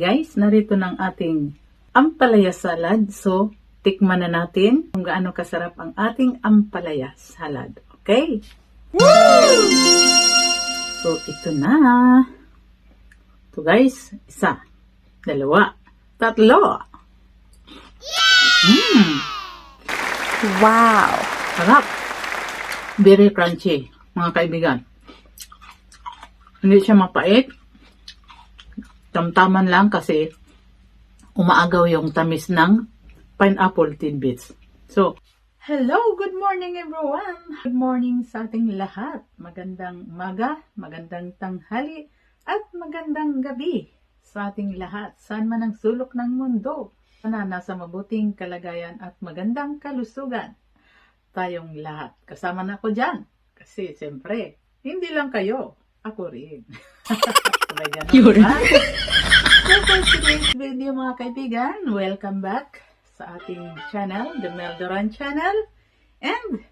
Okay guys, narito ng ating ampalaya salad. So, tikman na natin kung gaano kasarap ang ating ampalaya salad. Okay? So, ito na. Ito guys, isa, dalawa, tatlo. Mmm, Wow! sarap. Very crunchy, mga kaibigan. Hindi siya mapait. Tamtaman lang kasi umaagaw yung tamis ng pineapple tidbits. So, hello, good morning everyone. Good morning sa ating lahat. Magandang maga, magandang tanghali, at magandang gabi sa ating lahat. Saan man ang sulok ng mundo. Sana nasa mabuting kalagayan at magandang kalusugan tayong lahat. Kasama na ako dyan. Kasi, siyempre, hindi lang kayo. Ako rin. Sabay ganun, Yun. ba? So, for today's video, mga kaibigan, welcome back sa ating channel, the Meldoran channel. And,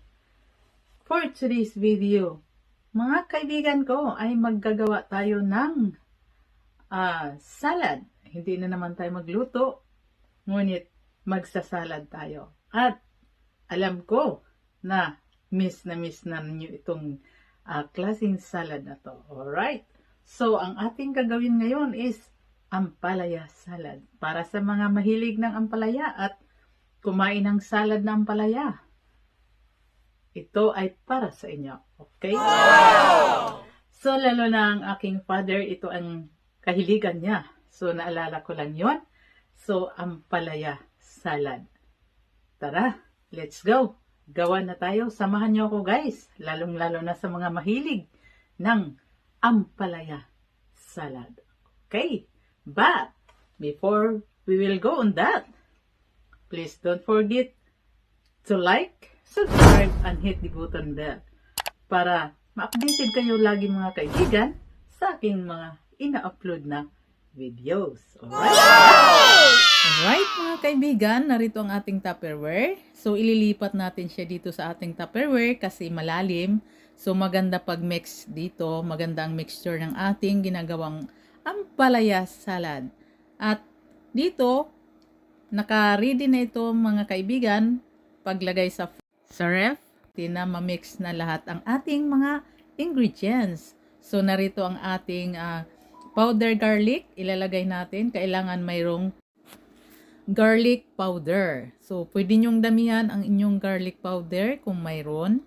for today's video, mga kaibigan ko, ay maggagawa tayo ng ah, salad. Hindi na naman tayo magluto, ngunit magsasalad tayo. At alam ko na miss na miss na ninyo itong ah, klaseng salad na to. Alright? So, ang ating gagawin ngayon is ampalaya salad. Para sa mga mahilig ng ampalaya at kumain ng salad na ampalaya. Ito ay para sa inyo. Okay? So, lalo na ang aking father, ito ang kahiligan niya. So, naalala ko lang yon. So, ampalaya salad. Tara, let's go. Gawa na tayo. Samahan niyo ako guys. Lalong-lalo na sa mga mahilig ng ampalaya salad. Okay? But, before we will go on that, please don't forget to like, subscribe, and hit the button bell para ma-updated kayo lagi mga kaibigan sa aking mga ina-upload na videos. Alright? Alright mga kaibigan, narito ang ating Tupperware. So ililipat natin siya dito sa ating Tupperware kasi malalim. So maganda pag mix dito, maganda ang mixture ng ating ginagawang ampalaya salad. At dito, naka-ready na ito mga kaibigan paglagay sa sa ref na ma-mix na lahat ang ating mga ingredients. So narito ang ating ah, powder garlic, ilalagay natin. Kailangan mayroong garlic powder. So pwede nyong damihan ang inyong garlic powder kung mayroon.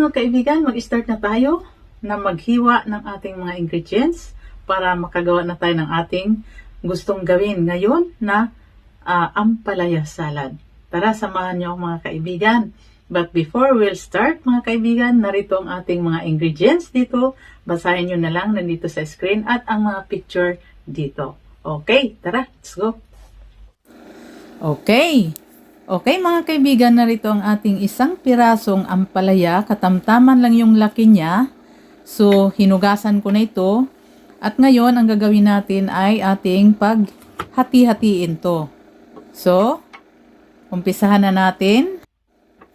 Mga kaibigan, mag-start na tayo na maghiwa ng ating mga ingredients para makagawa na tayo ng ating gustong gawin ngayon na ah, ampalaya salad. Tara, samahan niyo ako mga kaibigan. But before we'll start mga kaibigan, narito ang ating mga ingredients dito. Basahin niyo na lang nandito sa screen at ang mga picture dito. Okay, tara, let's go. Okay. Okay mga kaibigan, narito ang ating isang pirasong ampalaya. Katamtaman lang yung laki niya. So, hinugasan ko na ito. At ngayon, ang gagawin natin ay ating paghati-hatiin to. So, umpisahan na natin.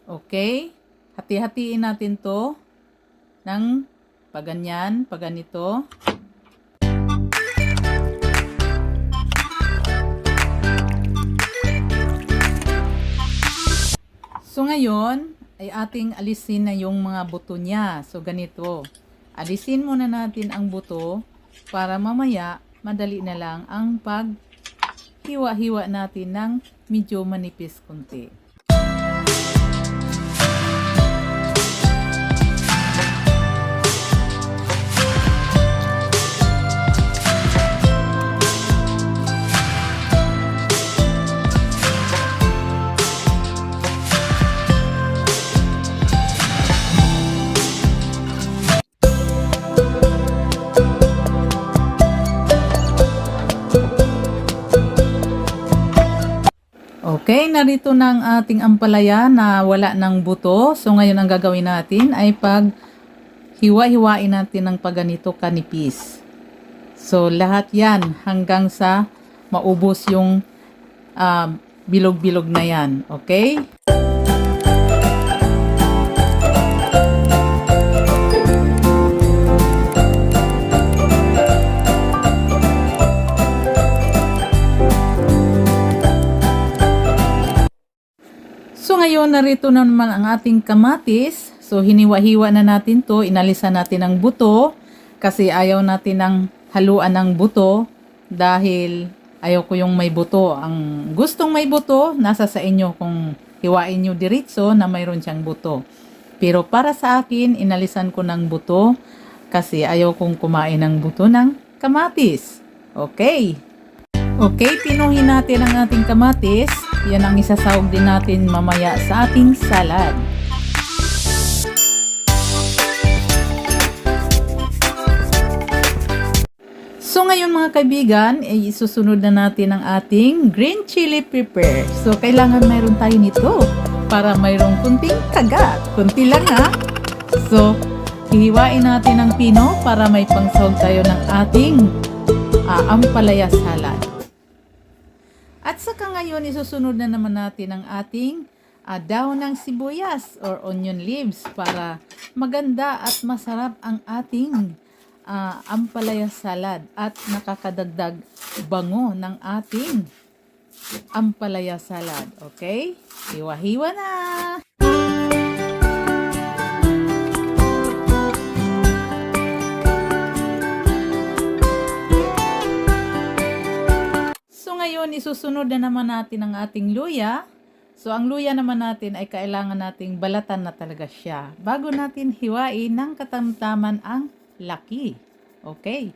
Okay. Hati-hatiin natin to ng paganyan, paganito. So ngayon, ay ating alisin na yung mga buto niya. So ganito, alisin muna natin ang buto para mamaya madali na lang ang pag hiwa-hiwa natin ng medyo manipis kunti. Okay, narito na ang ating ampalaya na wala ng buto. So ngayon ang gagawin natin ay pag hiwa-hiwain natin ng paganito kanipis. So, lahat yan hanggang sa maubos yung ah, bilog-bilog na yan. Okay? Ngayon narito na naman ang ating kamatis. So hiniwa-hiwa na natin to, inalisan natin ang buto kasi ayaw natin ng haluan ng buto dahil ayaw ko yung may buto. Ang gustong may buto, nasa sa inyo kung hiwain nyo diretso na mayroon siyang buto. Pero para sa akin, inalisan ko ng buto kasi ayaw kong kumain ng buto ng kamatis. Okay. Okay, pinuhin natin ang ating kamatis. Yan ang isasawag din natin mamaya sa ating salad. So ngayon mga kaibigan, ay isusunod na natin ang ating green chili pepper. So kailangan mayroon tayo nito para mayroong kunting kagat. Kunti lang ha. So hihiwain natin ang pino para may pangsahog tayo ng ating ah, ampalaya salad. At saka ngayon, isusunod na naman natin ang ating ah, dahon ng sibuyas or onion leaves para maganda at masarap ang ating ah, ampalaya salad at nakakadagdag bango ng ating ampalaya salad. Okay? Hiwa-hiwa na! Ngayon, isusunod na naman natin ang ating luya. So ang luya naman natin ay kailangan nating balatan na talaga siya bago natin hiwain ng katamtaman ang laki. Okay.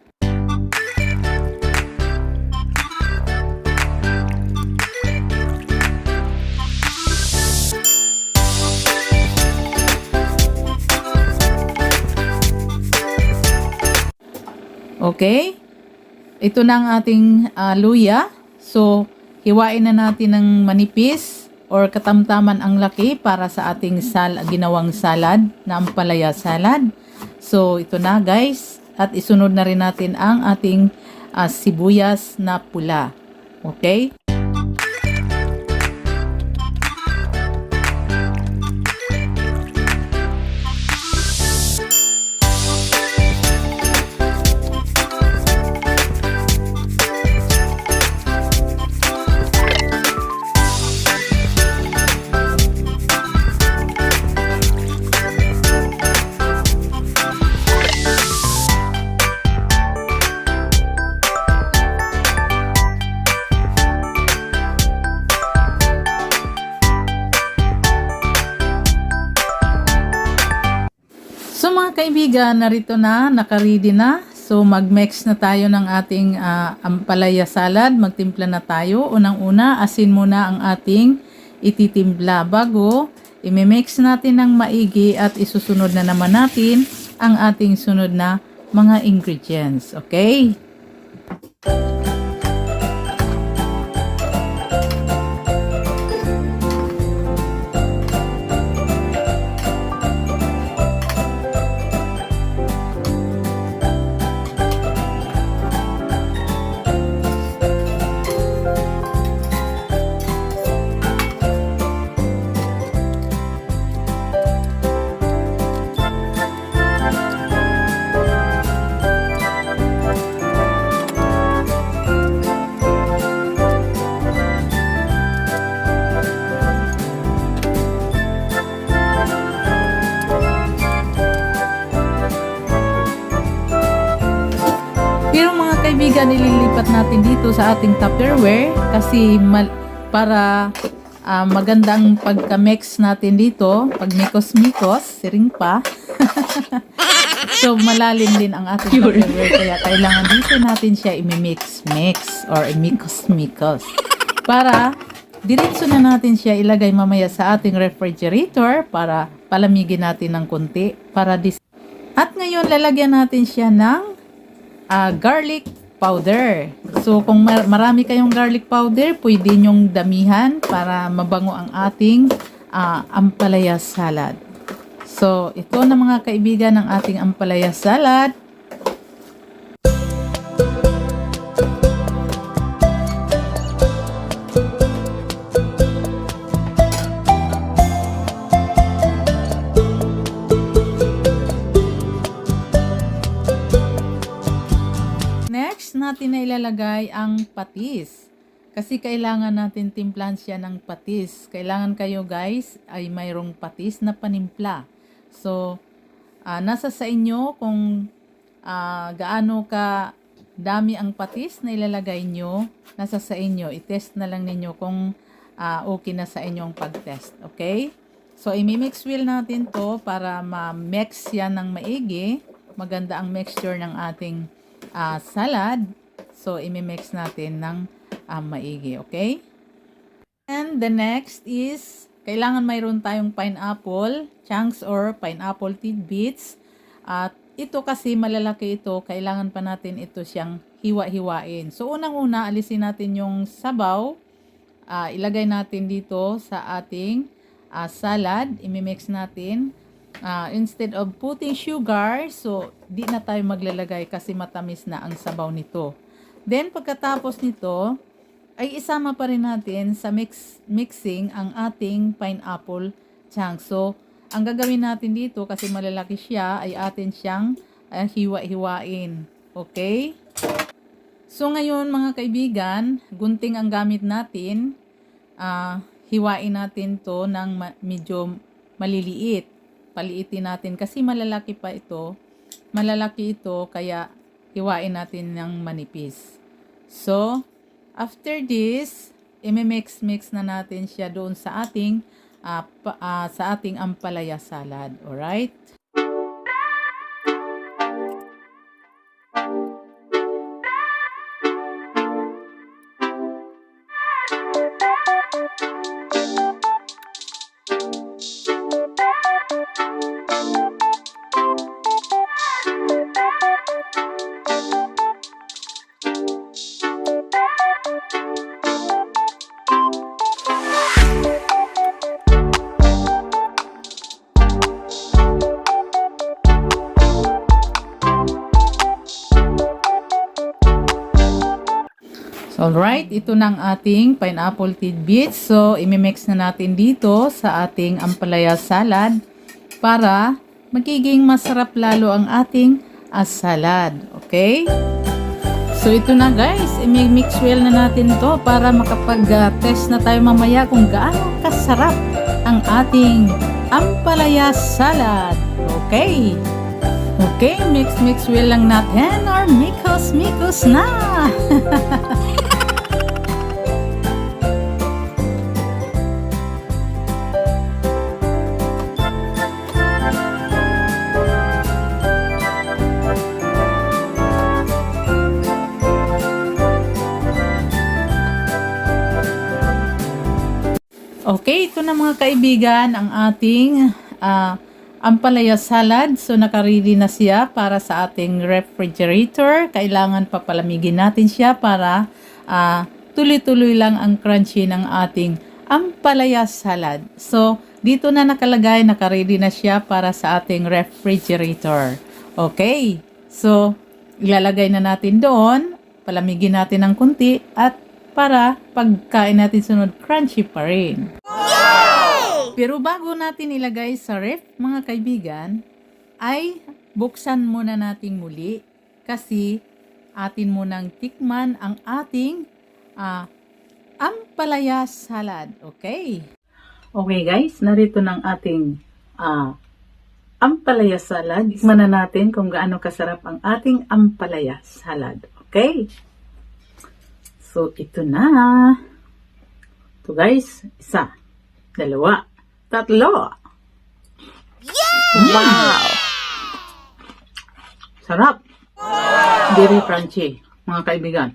Okay? Ito na ang ating ah, luya. So, hiwain na natin ng manipis or katamtaman ang laki para sa ating sal ginawang salad na ampalaya salad. So, ito na guys. At isunod na rin natin ang ating ah, sibuyas na pula. Okay? Kaibigan, narito na, nakaready na. So mag-mix na tayo ng ating ah, ampalaya salad. Magtimpla na tayo. Unang-una, asin muna ang ating ititimpla. Bago, imimix natin ng maigi at isusunod na naman natin ang ating sunod na mga ingredients. Okay? Natin dito sa ating Tupperware kasi mal- para ah, magandang pagka-mix natin dito, pag mikos-mikos, siring pa. so malalim din ang ating Tupperware kaya kailangan dito natin siya imimix-mix or imikos-mikos. Para diretso na natin siya ilagay mamaya sa ating refrigerator para palamigin natin ng konti para dis- At ngayon lalagyan natin siya ng ah, garlic powder. So, kung mar- marami kayong garlic powder, pwede nyong damihan para mabango ang ating ah, ampalaya salad. So, ito na mga kaibigan ng ating ampalaya salad. Na ilalagay ang patis. Kasi kailangan natin timplahan siya ng patis. Kailangan kayo guys ay mayroong patis na panimpla. So, ah, nasa sa inyo kung ah, gaano ka dami ang patis na ilalagay nyo. Nasa sa inyo. I-test na lang ninyo kung ah, okay na sa inyong pag-test. Okay? So, imimix wheel natin to para ma-mix yan ng maigi. Maganda ang mixture ng ating ah, salad. So, imimix natin ng ah, maigi. Okay? And the next is, kailangan mayroon tayong pineapple, chunks or pineapple tidbits. At ito kasi malalaki ito, kailangan pa natin ito siyang hiwa-hiwain. So, unang-una, alisin natin yung sabaw. Ah, ilagay natin dito sa ating ah, salad. Imimix natin. Ah, instead of putting sugar, so di na tayo maglalagay kasi matamis na ang sabaw nito. Then, pagkatapos nito, ay isama pa rin natin sa mix, mixing ang ating pineapple chunks. So, ang gagawin natin dito kasi malalaki siya ay atin siyang ah, hiwa-hiwain. Okay? So, ngayon mga kaibigan, gunting ang gamit natin. Ah, hiwain natin to ng ma- medyo maliliit. Paliitin natin kasi malalaki pa ito. Malalaki ito kaya hiwain natin ng manipis. So, after this, imimix-mix na natin siya doon sa ating ah, pa- ah, sa ating ampalaya salad. Alright? So, alright, ito ng ating pineapple tidbits. So, imimix na natin dito sa ating ampalaya salad para magiging masarap lalo ang ating ah, salad. Okay? So, ito na guys. Imimix well na natin to para makapag-test na tayo mamaya kung gaano kasarap ang ating ampalaya salad. Okay? Okay, mix-mix well lang natin or mikos-mikos na! Ito na mga kaibigan ang ating ah, ampalaya salad. So nakaready na siya para sa ating refrigerator. Kailangan papalamigin natin siya para ah, tuloy-tuloy lang ang crunchy ng ating ampalaya salad. So dito na nakalagay, nakaready na siya para sa ating refrigerator. Okay, so ilalagay na natin doon, palamigin natin ng kunti at para pagkain natin sunod crunchy pa rin. Pero bago natin ilagay sa ref, mga kaibigan, ay buksan muna nating muli kasi atin munang tikman ang ating ah, ampalaya salad. Okay? Okay guys, narito ng ating ah, ampalaya salad. Tikman na natin kung gaano kasarap ang ating ampalaya salad. Okay? So, ito na. Ito guys, isa, dalawa, tatlo. Wow. Sarap. Very crunchy, mga kaibigan.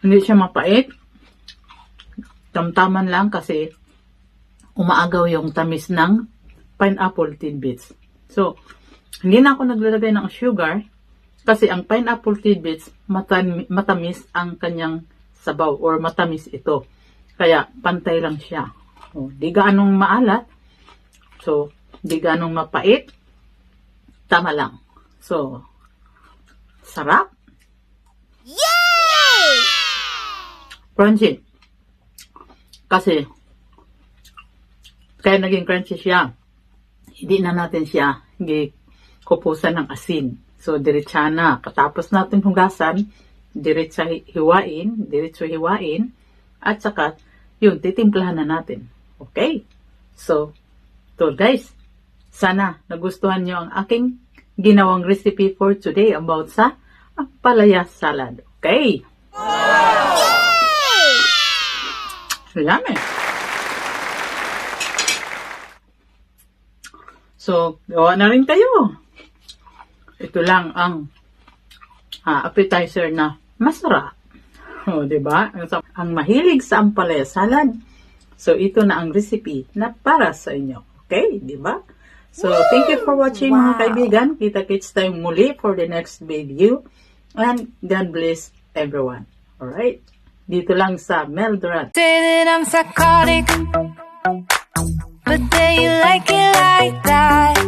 Hindi siya mapait. Tamtaman lang kasi umaagaw yung tamis ng pineapple tidbits. So, hindi na ako naglalagay ng sugar kasi ang pineapple tidbits matamis ang kanyang sabaw or matamis ito. Kaya pantay lang siya. O, di gaanong maalat. So, di gaanong mapait. Tama lang. So, sarap. Yay! Crunchy. Kasi, kaya naging crunchy siya, hindi na natin siya hindi kupusan ng asin. So, diretsa na. Katapos natin hugasan, diretsa hi- hiwain, diretso hiwain, at saka, yun, titimplahan na natin. Okay? So, to guys, sana nagustuhan nyo ang aking ginawang recipe for today about sa ampalaya salad. Okay? Yummy! So, gawa na rin kayo. Ito lang ang ah, appetizer na masarap. O, di ba? Ang, ang mahilig sa ampalaya salad. So, ito na ang recipe na para sa inyo. Okay? Di ba? So, thank you for watching mga Wow. kaibigan. Kita-kits tayo muli for the next video. And God bless everyone. Alright? Dito lang sa Meldoran. Say that I'm psychotic, but then you like it like that.